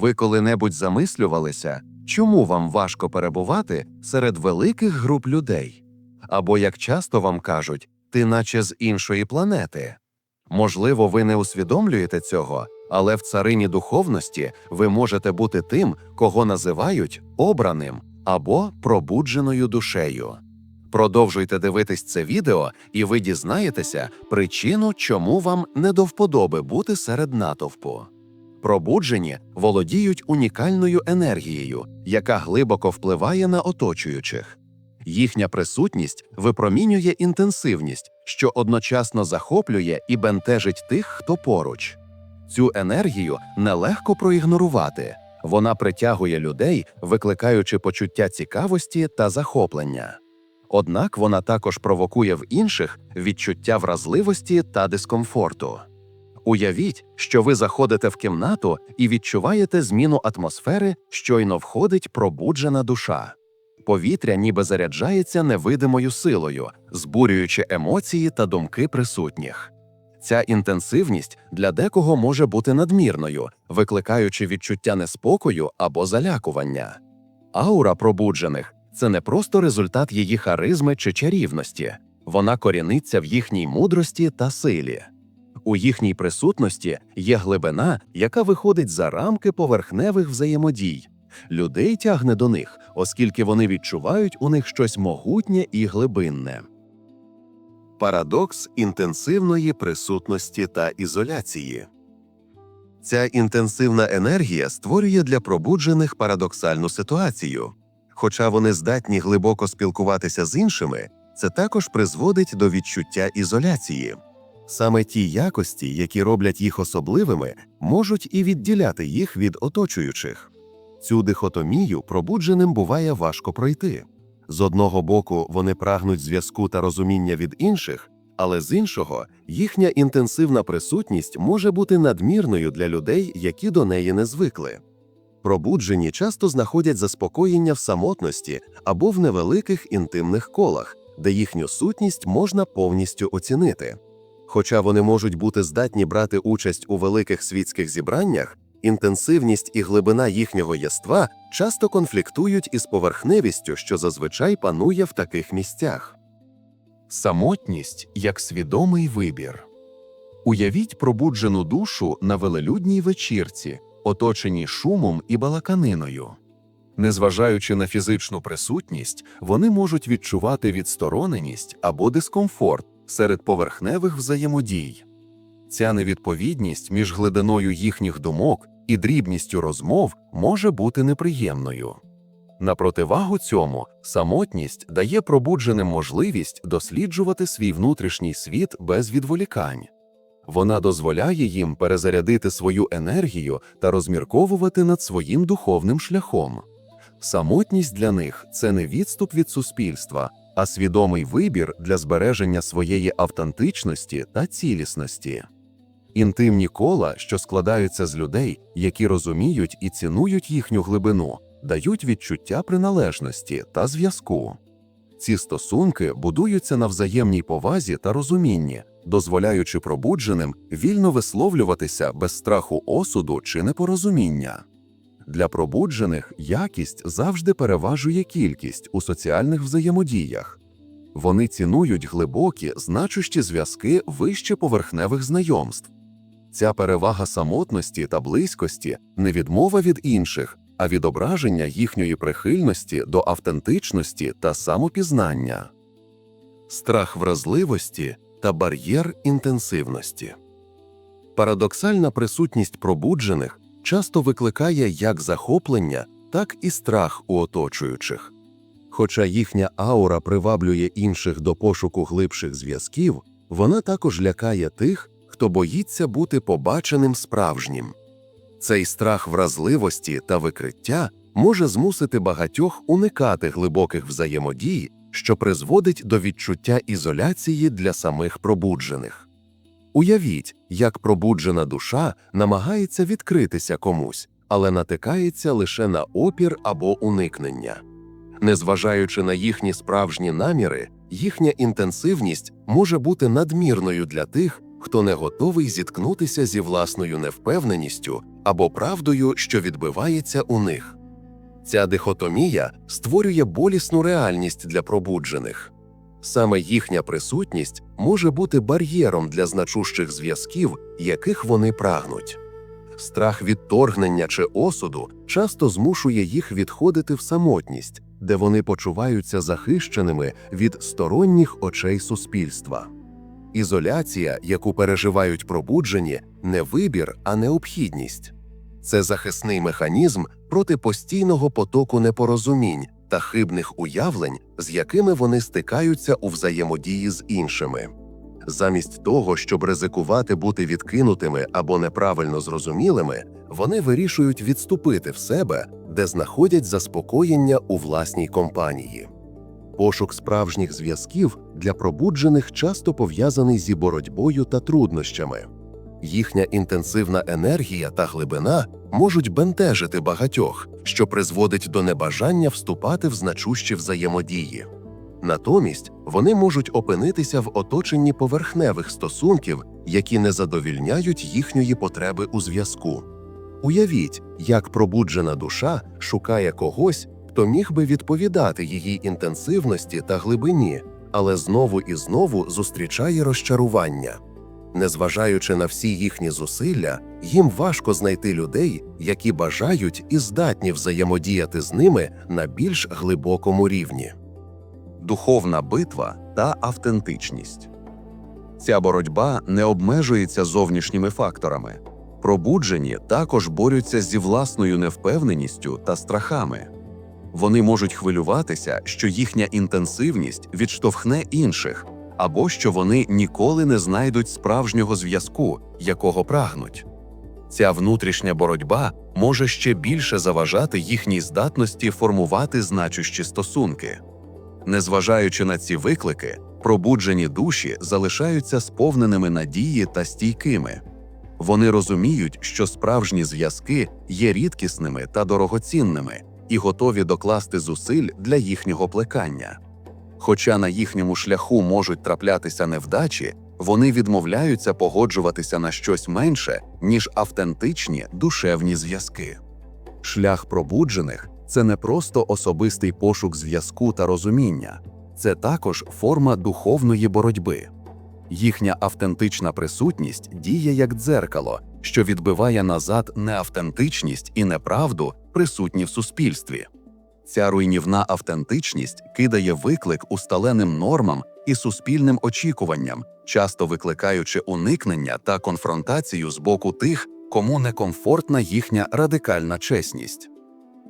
Ви коли-небудь замислювалися, чому вам важко перебувати серед великих груп людей? Або як часто вам кажуть, ти наче з іншої планети? Можливо, ви не усвідомлюєте цього, але в царині духовності ви можете бути тим, кого називають обраним або пробудженою душею. Продовжуйте дивитись це відео, і ви дізнаєтеся причину, чому вам не до вподоби бути серед натовпу. Пробуджені володіють унікальною енергією, яка глибоко впливає на оточуючих. Їхня присутність випромінює інтенсивність, що одночасно захоплює і бентежить тих, хто поруч. Цю енергію нелегко проігнорувати. Вона притягує людей, викликаючи почуття цікавості та захоплення. Однак вона також провокує в інших відчуття вразливості та дискомфорту. Уявіть, що ви заходите в кімнату і відчуваєте зміну атмосфери, щойно входить пробуджена душа. Повітря ніби заряджається невидимою силою, збурюючи емоції та думки присутніх. Ця інтенсивність для декого може бути надмірною, викликаючи відчуття неспокою або залякування. Аура пробуджених це не просто результат її харизми чи чарівності, вона коріниться в їхній мудрості та силі. У їхній присутності є глибина, яка виходить за рамки поверхневих взаємодій. Людей тягне до них, оскільки вони відчувають у них щось могутнє і глибинне. Парадокс інтенсивної присутності та ізоляції. Ця інтенсивна енергія створює для пробуджених парадоксальну ситуацію. Хоча вони здатні глибоко спілкуватися з іншими, це також призводить до відчуття ізоляції. Саме ті якості, які роблять їх особливими, можуть і відділяти їх від оточуючих. Цю дихотомію пробудженим буває важко пройти. З одного боку, вони прагнуть зв'язку та розуміння від інших, але з іншого, їхня інтенсивна присутність може бути надмірною для людей, які до неї не звикли. Пробуджені часто знаходять заспокоєння в самотності або в невеликих інтимних колах, де їхню сутність можна повністю оцінити. Хоча вони можуть бути здатні брати участь у великих світських зібраннях, інтенсивність і глибина їхнього єства часто конфліктують із поверхневістю, що зазвичай панує в таких місцях. Самотність як свідомий вибір. Уявіть пробуджену душу на велелюдній вечірці, оточеній шумом і балаканиною. Незважаючи на фізичну присутність, вони можуть відчувати відстороненість або дискомфорт серед поверхневих взаємодій. Ця невідповідність між глибиною їхніх думок і дрібністю розмов може бути неприємною. На противагу цьому, самотність дає пробудженим можливість досліджувати свій внутрішній світ без відволікань. Вона дозволяє їм перезарядити свою енергію та розмірковувати над своїм духовним шляхом. Самотність для них це не відступ від суспільства, а свідомий вибір для збереження своєї автентичності та цілісності. Інтимні кола, що складаються з людей, які розуміють і цінують їхню глибину, дають відчуття приналежності та зв'язку. Ці стосунки будуються на взаємній повазі та розумінні, дозволяючи пробудженим вільно висловлюватися без страху осуду чи непорозуміння. Для пробуджених якість завжди переважує кількість у соціальних взаємодіях. Вони цінують глибокі, значущі зв'язки вище поверхневих знайомств. Ця перевага самотності та близькості не відмова від інших, а відображення їхньої прихильності до автентичності та самопізнання, страх вразливості та бар'єр інтенсивності. Парадоксальна присутність пробуджених часто викликає як захоплення, так і страх у оточуючих. Хоча їхня аура приваблює інших до пошуку глибших зв'язків, вона також лякає тих, хто боїться бути побаченим справжнім. Цей страх вразливості та викриття може змусити багатьох уникати глибоких взаємодій, що призводить до відчуття ізоляції для самих пробуджених. Уявіть, як пробуджена душа намагається відкритися комусь, але натикається лише на опір або уникнення. Незважаючи на їхні справжні наміри, їхня інтенсивність може бути надмірною для тих, хто не готовий зіткнутися зі власною невпевненістю або правдою, що відбивається у них. Ця дихотомія створює болісну реальність для пробуджених. Саме їхня присутність може бути бар'єром для значущих зв'язків, яких вони прагнуть. Страх відторгнення чи осуду часто змушує їх відходити в самотність, де вони почуваються захищеними від сторонніх очей суспільства. Ізоляція, яку переживають пробуджені, не вибір, а необхідність. Це захисний механізм проти постійного потоку непорозумінь та хибних уявлень, з якими вони стикаються у взаємодії з іншими. Замість того, щоб ризикувати бути відкинутими або неправильно зрозумілими, вони вирішують відступити в себе, де знаходять заспокоєння у власній компанії. Пошук справжніх зв'язків для пробуджених часто пов'язаний зі боротьбою та труднощами. Їхня інтенсивна енергія та глибина можуть бентежити багатьох, що призводить до небажання вступати в значущі взаємодії. Натомість вони можуть опинитися в оточенні поверхневих стосунків, які не задовільняють їхньої потреби у зв'язку. Уявіть, як пробуджена душа шукає когось, хто міг би відповідати її інтенсивності та глибині, але знову і знову зустрічає розчарування. Незважаючи на всі їхні зусилля, їм важко знайти людей, які бажають і здатні взаємодіяти з ними на більш глибокому рівні. Духовна битва та автентичність. Ця боротьба не обмежується зовнішніми факторами. Пробуджені також борються зі власною невпевненістю та страхами. Вони можуть хвилюватися, що їхня інтенсивність відштовхне інших, або що вони ніколи не знайдуть справжнього зв'язку, якого прагнуть. Ця внутрішня боротьба може ще більше заважати їхній здатності формувати значущі стосунки. Незважаючи на ці виклики, пробуджені душі залишаються сповненими надії та стійкими. Вони розуміють, що справжні зв'язки є рідкісними та дорогоцінними і готові докласти зусиль для їхнього плекання. Хоча на їхньому шляху можуть траплятися невдачі, вони відмовляються погоджуватися на щось менше, ніж автентичні душевні зв'язки. Шлях пробуджених це не просто особистий пошук зв'язку та розуміння, це також форма духовної боротьби. Їхня автентична присутність діє як дзеркало, що відбиває назад неавтентичність і неправду, присутні в суспільстві. Ця руйнівна автентичність кидає виклик усталеним нормам і суспільним очікуванням, часто викликаючи уникнення та конфронтацію з боку тих, кому некомфортна їхня радикальна чесність.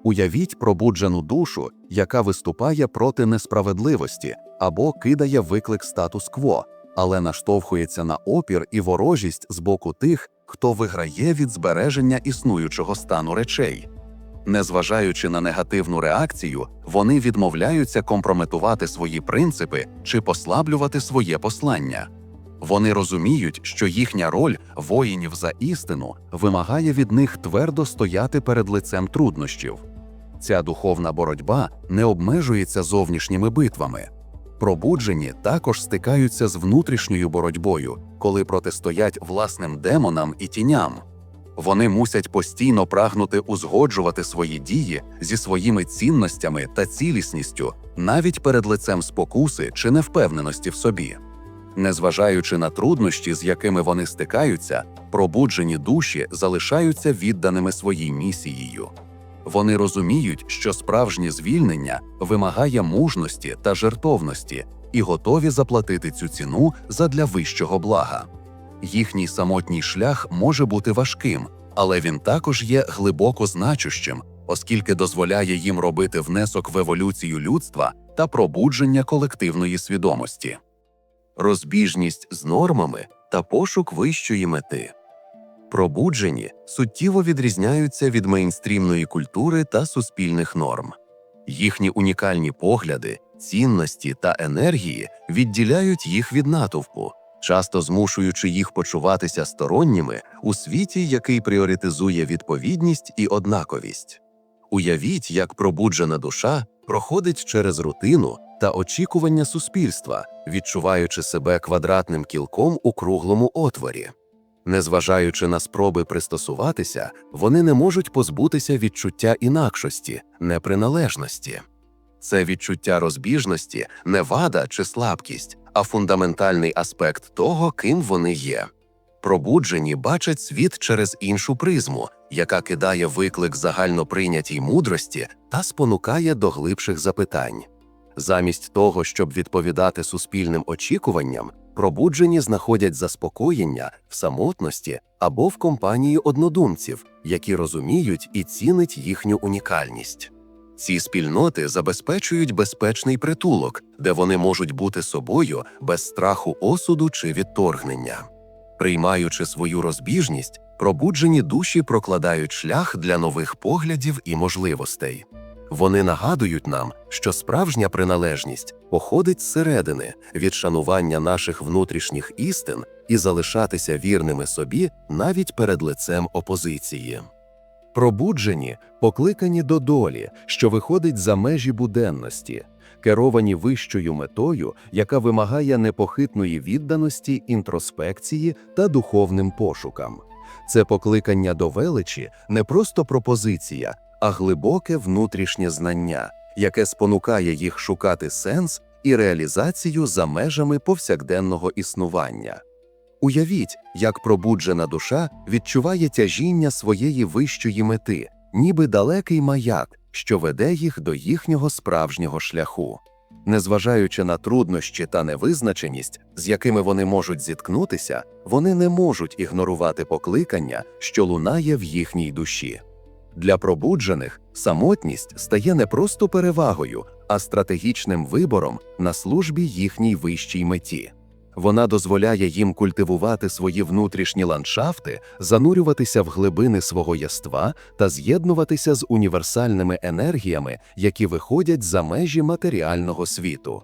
Уявіть пробуджену душу, яка виступає проти несправедливості або кидає виклик статус-кво, але наштовхується на опір і ворожість з боку тих, хто виграє від збереження існуючого стану речей. Незважаючи на негативну реакцію, вони відмовляються компрометувати свої принципи чи послаблювати своє послання. Вони розуміють, що їхня роль воїнів за істину вимагає від них твердо стояти перед лицем труднощів. Ця духовна боротьба не обмежується зовнішніми битвами. Пробуджені також стикаються з внутрішньою боротьбою, коли протистоять власним демонам і тіням. Вони мусять постійно прагнути узгоджувати свої дії зі своїми цінностями та цілісністю, навіть перед лицем спокуси чи невпевненості в собі. Незважаючи на труднощі, з якими вони стикаються, пробуджені душі залишаються відданими своїй місією. Вони розуміють, що справжнє звільнення вимагає мужності та жертовності і готові заплатити цю ціну задля вищого блага. Їхній самотній шлях може бути важким, але він також є глибоко значущим, оскільки дозволяє їм робити внесок в еволюцію людства та пробудження колективної свідомості, розбіжність з нормами та пошук вищої мети. Пробуджені суттєво відрізняються від мейнстрімної культури та суспільних норм. Їхні унікальні погляди, цінності та енергії відділяють їх від натовпу, часто змушуючи їх почуватися сторонніми у світі, який пріоритизує відповідність і однаковість. Уявіть, як пробуджена душа проходить через рутину та очікування суспільства, відчуваючи себе квадратним кілком у круглому отворі. Незважаючи на спроби пристосуватися, вони не можуть позбутися відчуття інакшості, неприналежності. Це відчуття розбіжності не вада чи слабкість, а фундаментальний аспект того, ким вони є. Пробуджені бачать світ через іншу призму, яка кидає виклик загальноприйнятій мудрості та спонукає до глибших запитань. Замість того, щоб відповідати суспільним очікуванням, пробуджені знаходять заспокоєння в самотності або в компанії однодумців, які розуміють і цінять їхню унікальність. Ці спільноти забезпечують безпечний притулок, де вони можуть бути собою без страху осуду чи відторгнення. Приймаючи свою розбіжність, пробуджені душі прокладають шлях для нових поглядів і можливостей. Вони нагадують нам, що справжня приналежність походить зсередини від шанування наших внутрішніх істин і залишатися вірними собі навіть перед лицем опозиції. Пробуджені, покликані до долі, що виходить за межі буденності, керовані вищою метою, яка вимагає непохитної відданості, інтроспекції та духовним пошукам. Це покликання до величі не просто пропозиція, а глибоке внутрішнє знання, яке спонукає їх шукати сенс і реалізацію за межами повсякденного існування. Уявіть, як пробуджена душа відчуває тяжіння своєї вищої мети, ніби далекий маяк, що веде їх до їхнього справжнього шляху. Незважаючи на труднощі та невизначеність, з якими вони можуть зіткнутися, вони не можуть ігнорувати покликання, що лунає в їхній душі. Для пробуджених самотність стає не просто перевагою, а стратегічним вибором на службі їхній вищій меті. Вона дозволяє їм культивувати свої внутрішні ландшафти, занурюватися в глибини свого єства та з'єднуватися з універсальними енергіями, які виходять за межі матеріального світу.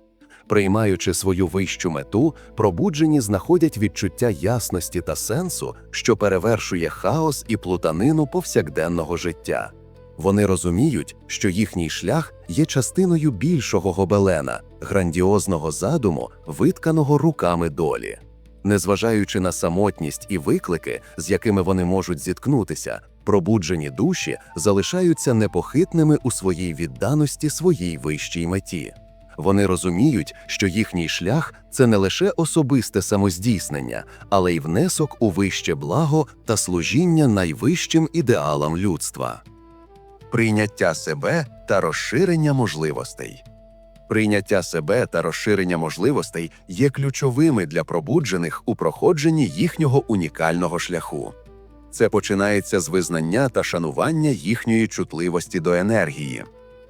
Приймаючи свою вищу мету, пробуджені знаходять відчуття ясності та сенсу, що перевершує хаос і плутанину повсякденного життя. Вони розуміють, що їхній шлях є частиною більшого гобелена, грандіозного задуму, витканого руками долі. Незважаючи на самотність і виклики, з якими вони можуть зіткнутися, пробуджені душі залишаються непохитними у своїй відданості своїй вищій меті. Вони розуміють, що їхній шлях це не лише особисте самоздійснення, але й внесок у вище благо та служіння найвищим ідеалам людства. Прийняття себе та розширення можливостей. Прийняття себе та розширення можливостей є ключовими для пробуджених у проходженні їхнього унікального шляху. Це починається з визнання та шанування їхньої чутливості до енергії.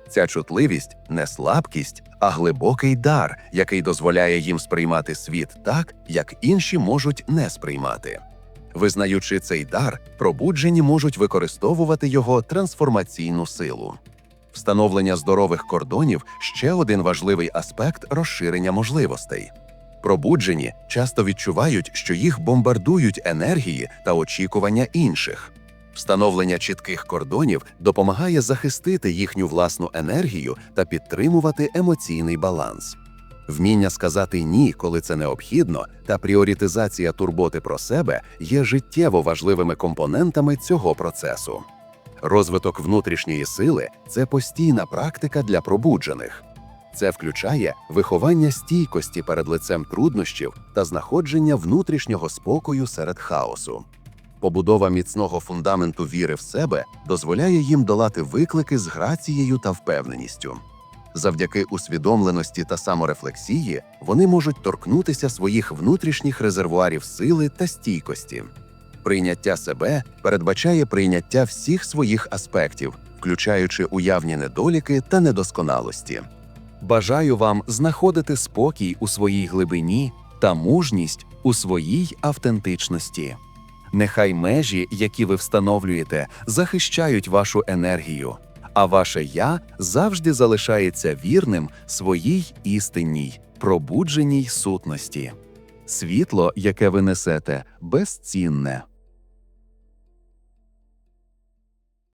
Ця чутливість не слабкість, а глибокий дар, який дозволяє їм сприймати світ так, як інші можуть не сприймати. Визнаючи цей дар, пробуджені можуть використовувати його трансформаційну силу. Встановлення здорових кордонів ще один важливий аспект розширення можливостей. Пробуджені часто відчувають, що їх бомбардують енергії та очікування інших. Встановлення чітких кордонів допомагає захистити їхню власну енергію та підтримувати емоційний баланс. Вміння сказати ні, коли це необхідно, та пріоритизація турботи про себе є життєво важливими компонентами цього процесу. Розвиток внутрішньої сили це постійна практика для пробуджених. Це включає виховання стійкості перед лицем труднощів та знаходження внутрішнього спокою серед хаосу. Побудова міцного фундаменту віри в себе дозволяє їм долати виклики з грацією та впевненістю. Завдяки усвідомленості та саморефлексії вони можуть торкнутися своїх внутрішніх резервуарів сили та стійкості. Прийняття себе передбачає прийняття всіх своїх аспектів, включаючи уявні недоліки та недосконалості. Бажаю вам знаходити спокій у своїй глибині та мужність у своїй автентичності. Нехай межі, які ви встановлюєте, захищають вашу енергію, а ваше я завжди залишається вірним своїй істинній, пробудженій сутності. Світло, яке ви несете, безцінне.